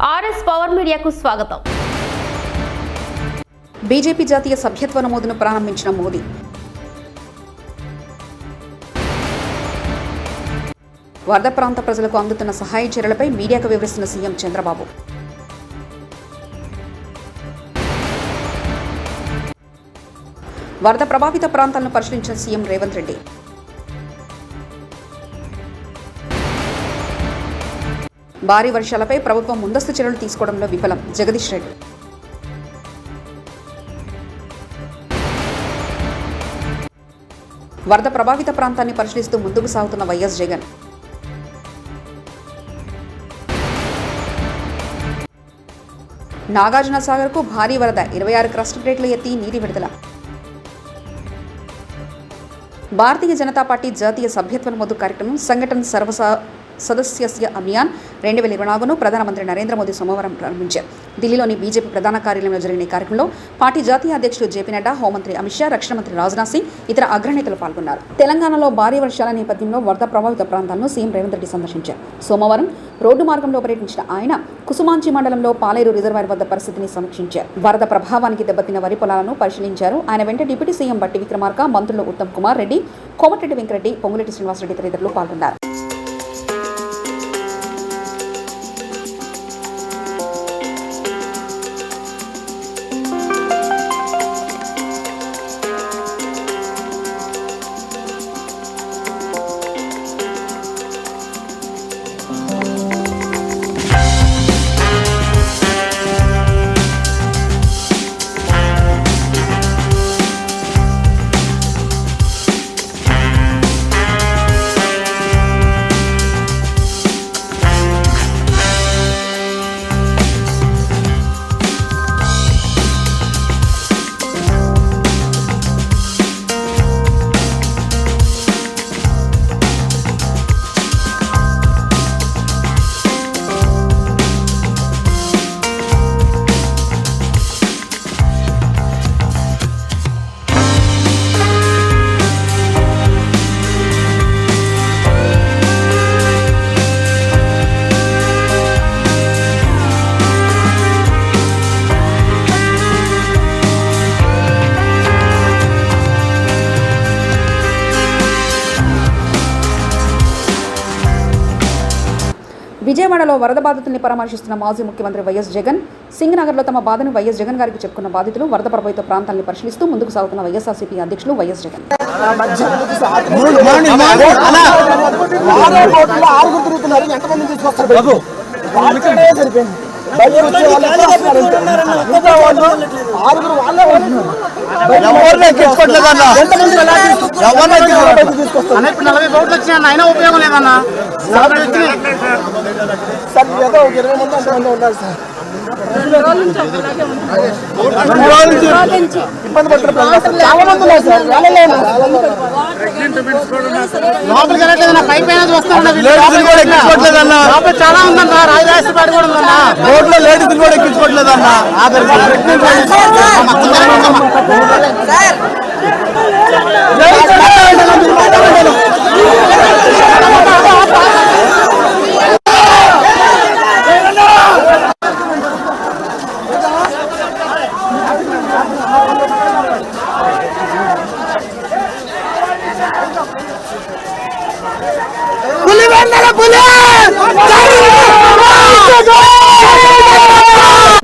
RS power మీడియాకు స్వాగతం. BJP జాతీయ సభ్యత్వ నమోదును ప్రారంభించిన మోదీ. వరద ప్రాంత ప్రజలకు అందుతున్న సహాయ చర్యలపై మీడియాకు వివరిస్తున్న సీఎం చంద్రబాబు. వరద ప్రభావిత ప్రాంతాలను పరిశీలించిన సీఎం రేవంత్ రెడ్డి. భారీ వర్షాలపై ప్రభుత్వం ముందస్తు చర్యలు తీసుకోవడంలో విఫలం. జగదీష్ రెడ్డి. వరద ప్రభావిత ప్రాంతాన్ని పరిశీలిస్తూ ముందుకు సాగుతున్న వైఎస్ జగన్. నాగార్జున సాగర్కు భారీ వరద ఇరవై ఆరు క్రస్ట్ ప్లేట్లు ఎత్తి నీటి విడుదల. భారతీయ జనతా పార్టీ జాతీయ సభ్యత్వ నమోదు కార్యక్రమం సంఘటన సర్వసా సదస్యస్య అభియాన్ రెండు వేల ఇరవై నాలుగును ప్రధానమంత్రి నరేంద్ర మోదీ సోమవారం ప్రారంభించారు. ఢిల్లీలోని బీజేపీ ప్రధాన కార్యాలయంలో జరిగిన ఈ కార్యక్రమంలో పార్టీ జాతీయ అధ్యక్షుడు జేపీ నడ్డా హోంమంత్రి అమిత్ షా రక్షణ మంత్రి రాజ్నాథ్ సింగ్ ఇతర అగ్రనేతలు పాల్గొన్నారు. తెలంగాణలో భారీ వర్షాల నేపథ్యంలో వరద ప్రభావిత ప్రాంతాలను సీఎం రేవంత్ రెడ్డి సందర్శించారు. సోమవారం రోడ్డు మార్గంలో పర్యటించిన ఆయన కుసుమాంచి మండలంలో పాలేరు రిజర్వాయర్ వద్ద పరిస్థితిని సమీక్షించారు. వరద ప్రభావానికి దెబ్బతిన్న వరి పొలాలను పరిశీలించారు. ఆయన వెంట డిప్యూటీ సీఎం బట్టి విక్రమార్క మంత్రులు ఉత్తమ్ కుమార్ రెడ్డి కోమటిరెడ్డి వెంకరెడ్డి పొంగులేటి శ్రీనివాసరెడ్డి తదితరులు పాల్గొన్నారు. తెలంగాణలో వరద బాధితుల్ని పరామర్శిస్తున్న మాజీ ముఖ్యమంత్రి వైఎస్ జగన్ సింగనగర్లో తమ బాధను వైఎస్ జగన్ గారికి చెప్పుకున్న బాధితులు వరద ప్రభావిత ప్రాంతాలను పరిశీలిస్తూ ముందుకు సాగుతున్న వైఎస్ఆర్సీపీ అధ్యక్షులు వైఎస్ జగన్ ఎంతమంది బయటికి? వచ్చే వాళ్ళు ఆరుగురు వాళ్ళే ఎవరిని? ఎవరిని ఎక్కించుకోవట్లేదు. అన్న ఇప్పుడు నలభై కోట్లు అయినా ఉపయోగం లేదన్న నలభై వచ్చినాయి సార్ ఏదో ఒక ఇరవై మంది అంతమంది ఉన్నారు సార్ ఇబ్బంది లోపలికి పై పైన కూడా చాలా ఉందన్నా రాజరాజపేట కూడా ఉందన్న రోడ్లో లేడీస్ కూడా ఎక్కించుకోవట్లేదన్న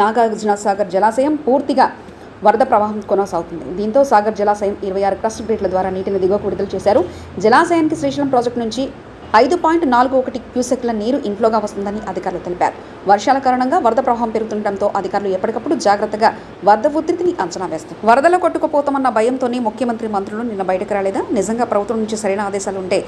నాగార్జున సాగర్ జలాశయం పూర్తిగా వరద ప్రవాహం కొనసాగుతుంది. దీంతో సాగర్ జలాశయం ఇరవై ఆరు క్రస్ట్ గేట్ల ద్వారా నీటిని దిగువకు విడుదల చేశారు. జలాశయానికి శ్రీశైలం ప్రాజెక్టు నుంచి ఐదు పాయింట్ నాలుగు ఒకటి క్యూసెక్ల నీరు ఇంట్లోగా వస్తుందని అధికారులు తెలిపారు. వర్షాల కారణంగా వరద ప్రవాహం పెరుగుతుండటంతో అధికారులు ఎప్పటికప్పుడు జాగ్రత్తగా వరద ఉధృతిని అంచనా వేస్తారు. వరదలో కొట్టుకుపోతామన్న భయంతోనే ముఖ్యమంత్రి మంత్రులు నిన్న బయటకు రాలేదా? నిజంగా ప్రభుత్వం నుంచి సరైన ఆదేశాలు ఉంటే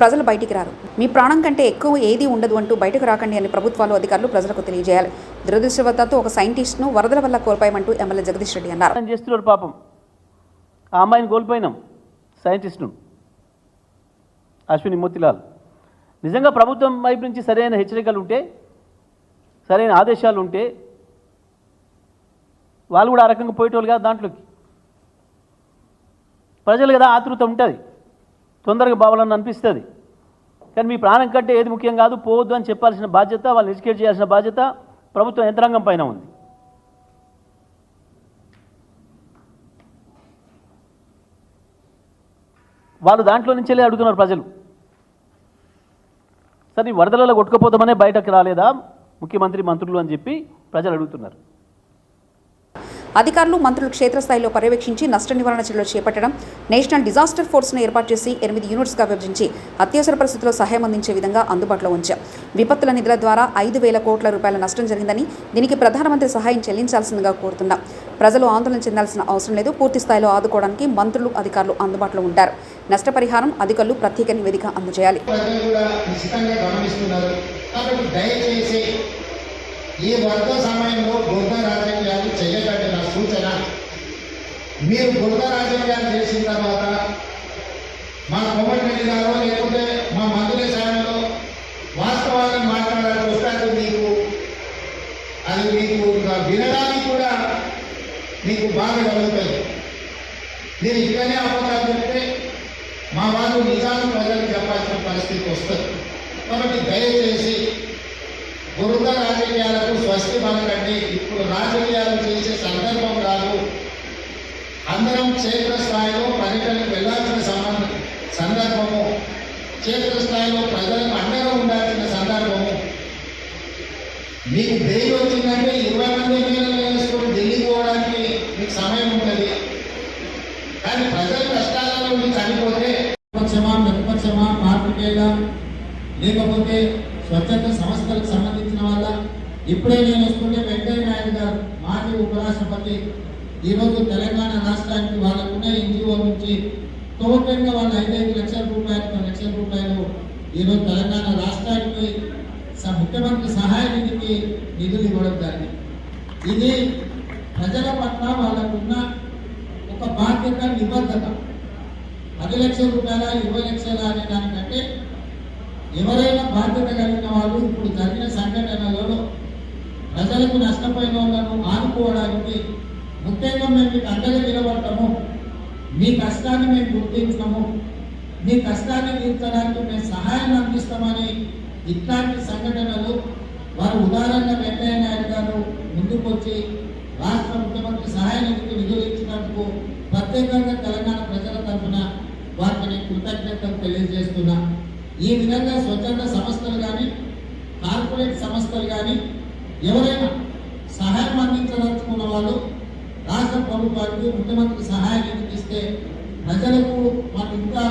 ప్రజలు బయటికి రారు. మీ ప్రాణం కంటే ఎక్కువ ఏది ఉండదు అంటూ బయటకు రాకండి అని ప్రభుత్వాలు అధికారులు ప్రజలకు తెలియజేయాలి. దురదృష్టవశాత్తు ఒక సైంటిస్ట్ను వరదల వల్ల కోల్పోయామంటూ ఎమ్మెల్యే జగదీష్ రెడ్డి అన్నారు. చేస్తున్నారు పాపం? ఆ అమ్మాయిని కోల్పోయినాం సైంటిస్ట్ను. అశ్విని మోతిలాల్ నిజంగా ప్రభుత్వం వైపు నుంచి సరైన హెచ్చరికలు ఉంటే సరైన ఆదేశాలు ఉంటే వాళ్ళు కూడా ఆ రకంగా పోయేటోళ్ళు కాదు దాంట్లోకి. ప్రజలు కదా ఆతృత ఉంటుంది. తొందరగా బావాలని అనిపిస్తుంది. కానీ మీ ప్రాణం కంటే ఏది ముఖ్యం కాదు పోవద్దు అని చెప్పాల్సిన బాధ్యత వాళ్ళని ఎడ్యుకేట్ చేయాల్సిన బాధ్యత ప్రభుత్వ యంత్రాంగం పైన ఉంది. వాళ్ళు దాంట్లో నుంచే అడుగుతున్నారు ప్రజలు. సరే వరదలలో కొట్టుకుపోతామనే బయటకు రాలేదా? ముఖ్యమంత్రి మంత్రులు అని చెప్పి ప్రజలు అడుగుతున్నారు. అధికారులు మంత్రులు క్షేత్రస్థాయిలో పర్యవేక్షించి నష్ట నివారణ చర్యలు చేపట్టడం నేషనల్ డిజాస్టర్ ఫోర్స్ను ఏర్పాటు చేసి ఎనిమిది యూనిట్స్గా విభజించి అత్యవసర పరిస్థితుల్లో సహాయం అందించే విధంగా అందుబాటులో ఉంచాం. విపత్తుల నిధుల ద్వారా ఐదు వేల కోట్ల రూపాయల నష్టం జరిగిందని దీనికి ప్రధానమంత్రి సహాయం చెల్లించాల్సిందిగా కోరుతున్నాం. ప్రజలు ఆందోళన చెందాల్సిన అవసరం లేదు పూర్తి స్థాయిలో ఆదుకోవడానికి మంత్రులు అధికారులు అందుబాటులో ఉంటారు. నష్టపరిహారం అధికారులు ప్రత్యేక నివేదిక అందజేయాలి. ఈ వరద సమయంలో బురద రాజకీయాలు చేయకండి నా సూచన. మీరు బురద రాజకీయాలు చేసిన తర్వాత మా కోమటిరెడ్డి గారు లేకపోతే మా మంత్రుల సాయంలో వాస్తవాలను మాట్లాడాల్సి వస్తే అది మీకు. అది మీకు ఇంకా వినడానికి కూడా మీకు బాధ కలుగుతుంది మీరు ఇక్కడనే అబద్ధాలు చెప్తే మా వాళ్ళు నిజాలు ప్రజలకు చెప్పాల్సిన పరిస్థితి వస్తుంది. కాబట్టి దయచేసి బురద రాజకీయాలకు స్వస్తి పలకండి ఇప్పుడు రాజకీయాలు చేసే సందర్భం కాదు. అందరం క్షేత్రస్థాయిలో పర్యటనకు వెళ్ళాల్సిన సంబంధం సందర్భము. క్షేత్రస్థాయిలో ప్రజలకు అండగా ఉండాల్సిన సందర్భము. మీకు బెయిల్ వచ్చిందంటే ఇరవై మంది ఎమ్మెల్యేలు వేసుకొని ఢిల్లీ పోవడానికి మీకు సమయం ఉంటుంది. కానీ ప్రజల కష్టాలలో మీకు చనిపోతే విపక్షమా ప్రతిపక్షమా పార్టీకేగా లేకపోతే స్వచ్ఛంద సంస్థలకు సంబంధించిన వాళ్ళ. ఇప్పుడే నేను వస్తుంటే వెంకయ్య నాయుడు గారు మాజీ ఉపరాష్ట్రపతి ఈరోజు తెలంగాణ రాష్ట్రానికి వాళ్ళకున్న ఎన్జిఓ నుంచి టోటల్గా వాళ్ళ ఐదైదు లక్షల రూపాయలు లక్షల రూపాయలు ఈరోజు తెలంగాణ రాష్ట్రానికి స- ముఖ్యమంత్రి సహాయ నిధికి నిధులు ఇవ్వడం జరిగింది. ఇది ప్రజల పట్ల వాళ్ళకున్న ఒక బాధ్యత నిబద్ధత. పది లక్షల రూపాయల ఇరవై లక్షల అనే దానికంటే ఎవరైనా బాధ్యత కలిగిన వాళ్ళు ఇప్పుడు జరిగిన సంఘటనలలో ప్రజలకు నష్టపోయిన వాళ్ళను ఆనుకోవడానికి ముఖ్యంగా మేము మీకు అండగా నిలబడతాము మీ కష్టాన్ని మేము గుర్తించము మీ కష్టాన్ని తీర్చడానికి మేము సహాయం అందిస్తామని ఇట్లాంటి సంఘటనలు వారు ఉదాహరణగా వెంకయ్య నాయుడు గారు ముందుకొచ్చి రాష్ట్ర ముఖ్యమంత్రి సహాయ నిధికి నిధులు ఇచ్చినందుకు ప్రత్యేకంగా తెలంగాణ ప్రజల తరఫున వారికి నేను కృతజ్ఞతలు తెలియజేస్తున్నా. ఈ విధంగా స్వచ్ఛంద సంస్థలు కానీ కార్పొరేట్ సంస్థలు కానీ ఎవరైనా సహాయం అందించదలుచుకున్న వాళ్ళు రాష్ట్ర ప్రభుత్వానికి ముఖ్యమంత్రి సహాయం అందిస్తే ఇస్తే ప్రజలకు మాకు ఇంకా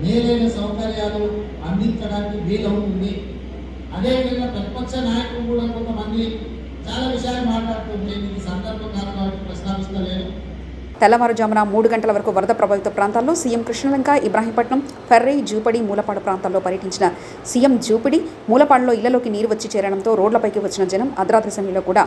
మేలైన సౌకర్యాలు అందించడానికి వీలవుతుంది. అదేవిధంగా ప్రతిపక్ష నాయకులు కూడా కొంతమంది చాలా విషయాలు మాట్లాడుతుంటే ఇది సందర్భం కాదు కాబట్టి ప్రస్తావిస్తలేను తెల్లవారుజామున మూడు గంటల వరకు వరద ప్రభావిత ప్రాంతాల్లో సీఎం కృష్ణలంక ఇబ్రాహీంపట్నం ఫెర్రై జూపడి మూలపాడు ప్రాంతాల్లో పర్యటించిన సీఎం జూపిడి మూలపాడులో ఇళ్ళలోకి నీరు వచ్చి చేరడంతో రోడ్లపైకి వచ్చిన జనం అర్ధరాత్రి సమయంలో కూడా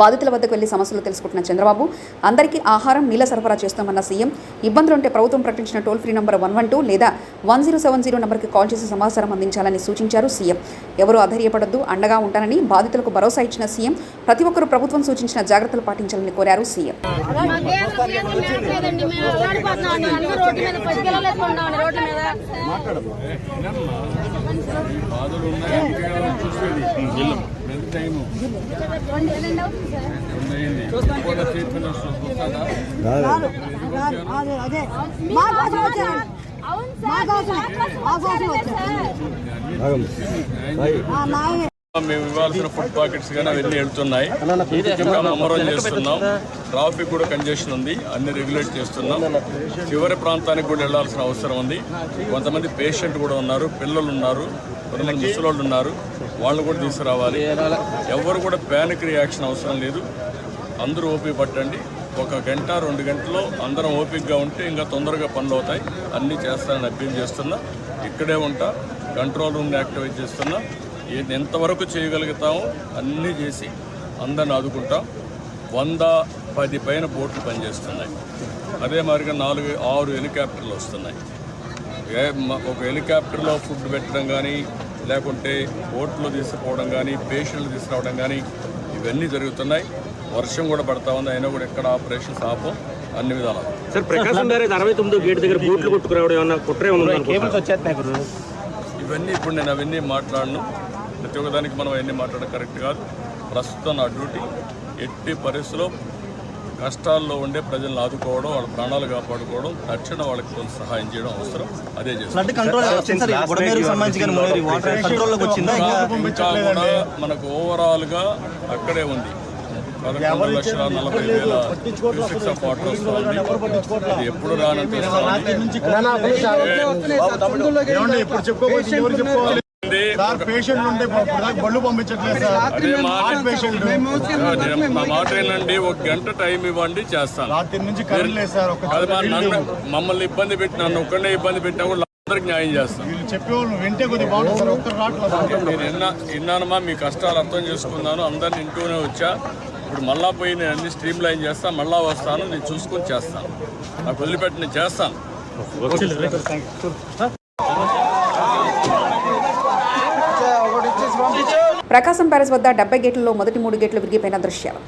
బాధితుల వద్దకు వెళ్ళి సమస్యలు తెలుసుకుంటున్న చంద్రబాబు అందరికీ ఆహారం నీళ్ళ సరఫరా చేస్తామన్న సీఎం ఇబ్బందులుంటే ప్రభుత్వం ప్రకటించిన toll free number one one two లేదా వన్ జీరో సెవెన్ జీరో నంబర్కి కాల్ చేసి సమాచారం అందించాలని సూచించారు సీఎం. ఎవరూ అధైర్యపడొద్దు అండగా ఉంటానని బాధితులకు భరోసా ఇచ్చిన సీఎం ప్రతి ఒక్కరూ ప్రభుత్వం సూచించిన జాగ్రత్తలు పాటించాలని కోరారు సీఎం. బాధలు ఉన్నాయి టైము. మేము ఇవ్వాల్సిన ఫుడ్ పాకెట్స్ కానీ అవన్నీ వెళ్తున్నాయి. అమరం చేస్తున్నాం. ట్రాఫిక్ కూడా కంజెషన్ ఉంది. అన్ని రెగ్యులేట్ చేస్తున్నాం. చివరి ప్రాంతానికి కూడా వెళ్ళాల్సిన అవసరం ఉంది. కొంతమంది పేషెంట్ కూడా ఉన్నారు. పిల్లలు ఉన్నారు. కొంతమంది ముసలోళ్ళు ఉన్నారు. వాళ్ళు కూడా తీసుకురావాలి. ఎవరు కూడా ప్యానిక్ రియాక్షన్ అవసరం లేదు. అందరూ ఓపిక పట్టండి. ఒక గంట రెండు గంటలో అందరం ఓపికగా ఉంటే ఇంకా తొందరగా పనులు అవుతాయి. అన్నీ చేస్తానని అప్పీల్ చేస్తున్నా. ఇక్కడే ఉంటా. కంట్రోల్ రూమ్ని యాక్టివేట్ చేస్తున్నా. ఏది ఎంతవరకు చేయగలుగుతామో అన్నీ చేసి అందరిని ఆదుకుంటాం. వంద పది పైన బోట్లు పనిచేస్తున్నాయి. అదే మాదిరిగా నాలుగు ఆరు హెలికాప్టర్లు వస్తున్నాయి. ఏ ఒక హెలికాప్టర్లో ఫుడ్ పెట్టడం కానీ లేకుంటే బోట్లో తీసుకుపోవడం కానీ పేషెంట్లు తీసుకురావడం కానీ ఇవన్నీ జరుగుతున్నాయి. వర్షం కూడా పడతా ఉంది. అయినా కూడా ఎక్కడ ఆపరేషన్స్ ఆపం అన్ని విధాలు. సార్ ప్రకాశం అరవై తొమ్మిదో గేట్ దగ్గర బోట్లు కొట్టుకురావడం ఏమన్నా కుట్రే ఇవన్నీ ఇప్పుడు నేను అవన్నీ మాట్లాడను. ప్రతి ఒక్కదానికి మనం అవన్నీ మాట్లాడడం కరెక్ట్ కాదు. ప్రస్తుతం నా డ్యూటీ ఎట్టి పరిస్థితుల్లో కష్టాల్లో ఉండే ప్రజలను ఆదుకోవడం వాళ్ళ ప్రాణాలు కాపాడుకోవడం తక్షణ వాళ్ళకి కొంత సహాయం చేయడం అవసరం. అదే చేస్తాం. కంట్రోల్ వచ్చింది సార్? బుడమేరుకు సంబంధించి కానీ మునేరు వాటర్ కంట్రోల్లోకి వచ్చిందా? ఇంకా కూడా మనకు ఓవరాల్గా అక్కడే ఉంది. పదకొండు లక్షల నలభై వేల క్యూసెక్స్ ఆఫ్ వాటర్ వస్తుంది. అది ఎప్పుడు రానంత సార్ పేషెంట్ ఉంటే బళ్ళు పంపించట్లేదు మా మాట ఏంటండి ఒక గంట టైం ఇవ్వండి చేస్తాను. మమ్మల్ని ఇబ్బంది పెట్టి నన్ను ఒక్కడే ఇబ్బంది పెట్టినా కూడా అందరికి న్యాయం చేస్తాను. వీళ్ళు చెప్పేవాళ్ళు వింటే కొద్దిగా బాగుంటుంది విన్నానమ్మా మీ కష్టాలు అర్థం చేసుకున్నాను అందరిని ఇంటూనే వచ్చా. ఇప్పుడు మళ్ళా పోయి నేను అన్ని స్ట్రీమ్ లైన్ చేస్తాను మళ్ళా వస్తాను నేను చూసుకొని చేస్తాను. నాకు వదిలిపెట్టి నేను చేస్తాను. ప్రకాశం ప్యాలెస్ వద్ద డెబ్బై గేట్లలో మొదటి మూడు గేట్లు విరిగిపోయిన దృశ్యాలు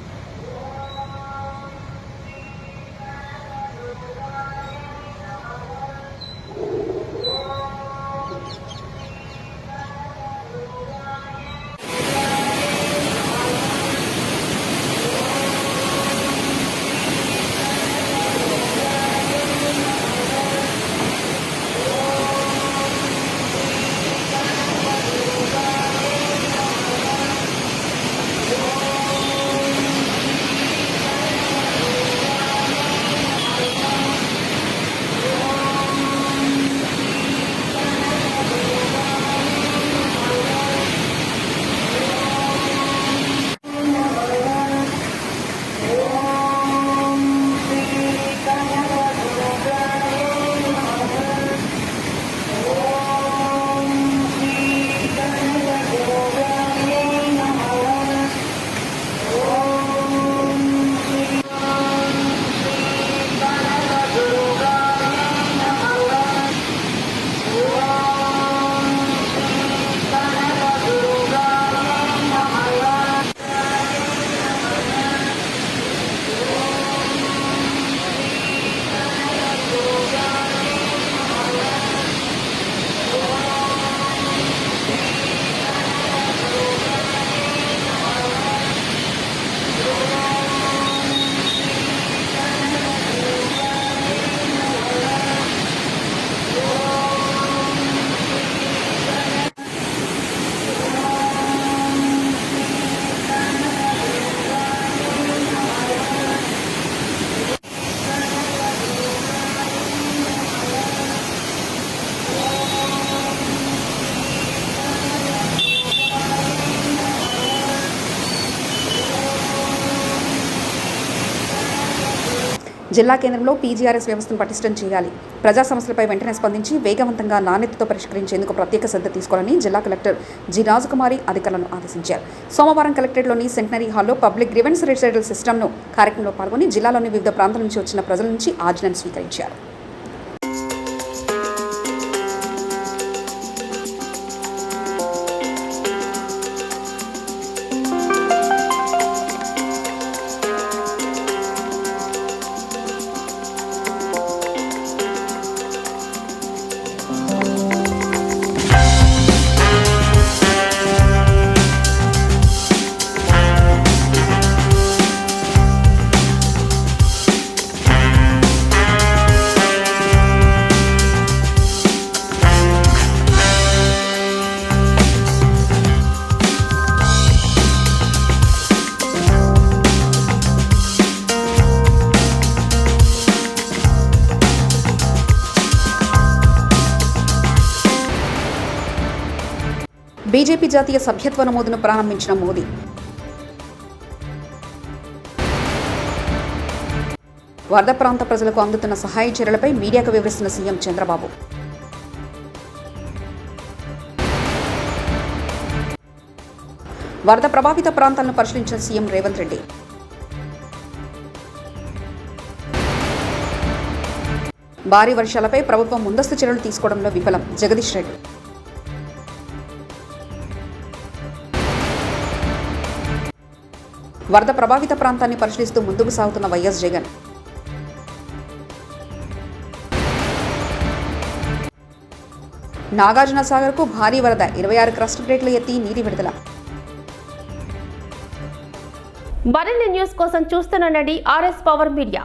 జిల్లా కేంద్రంలో పీజీఆర్ఎస్ వ్యవస్థను పటిష్టం చేయాలి. ప్రజా సమస్యలపై వెంటనే స్పందించి వేగవంతంగా నాణ్యతతో పరిష్కరించేందుకు ప్రత్యేక శ్రద్ధ తీసుకోవాలని జిల్లా కలెక్టర్ జి. రాజకుమారి అధికారులను ఆదేశించారు. సోమవారం కలెక్టరేట్లోని సెంటనరీ హాల్లో పబ్లిక్ గ్రివెన్స్ రిసైడల్ సిస్టమ్ను కార్యక్రమంలో పాల్గొని జిల్లాలోని వివిధ ప్రాంతాల నుంచి వచ్చిన ప్రజల నుంచి ఆజ్ఞను స్వీకరించారు. బీజేపీ జాతీయ సభ్యత్వ నమోదును ప్రారంభించిన మోదీ. వరద ప్రాంత ప్రజలకు అందుతున్న సహాయ చర్యలపై మీడియాకు వివరిస్తున్న సీఎం చంద్రబాబు. వరద ప్రభావిత ప్రాంతాలను పరిశీలించిన సీఎం రేవంత్ రెడ్డి. భారీ వర్షాలపై ప్రభుత్వం ముందస్తు చర్యలు తీసుకోవడంలో విఫలం జగదీష్ రెడ్డి. వరద ప్రభావిత ప్రాంతాన్ని పరిశీలిస్తూ ముందుకు సాగుతున్న వైఎస్ జగన్. నాగార్జున సాగర్కు భారీ వరద ఇరవై ఆరు క్రస్ట్ ప్లేట్లు ఎత్తి నీటి విడుదల. మరిన్ని న్యూస్ కోసం చూస్తున్న నడి ఆర్ఎస్ పవర్ మీడియా.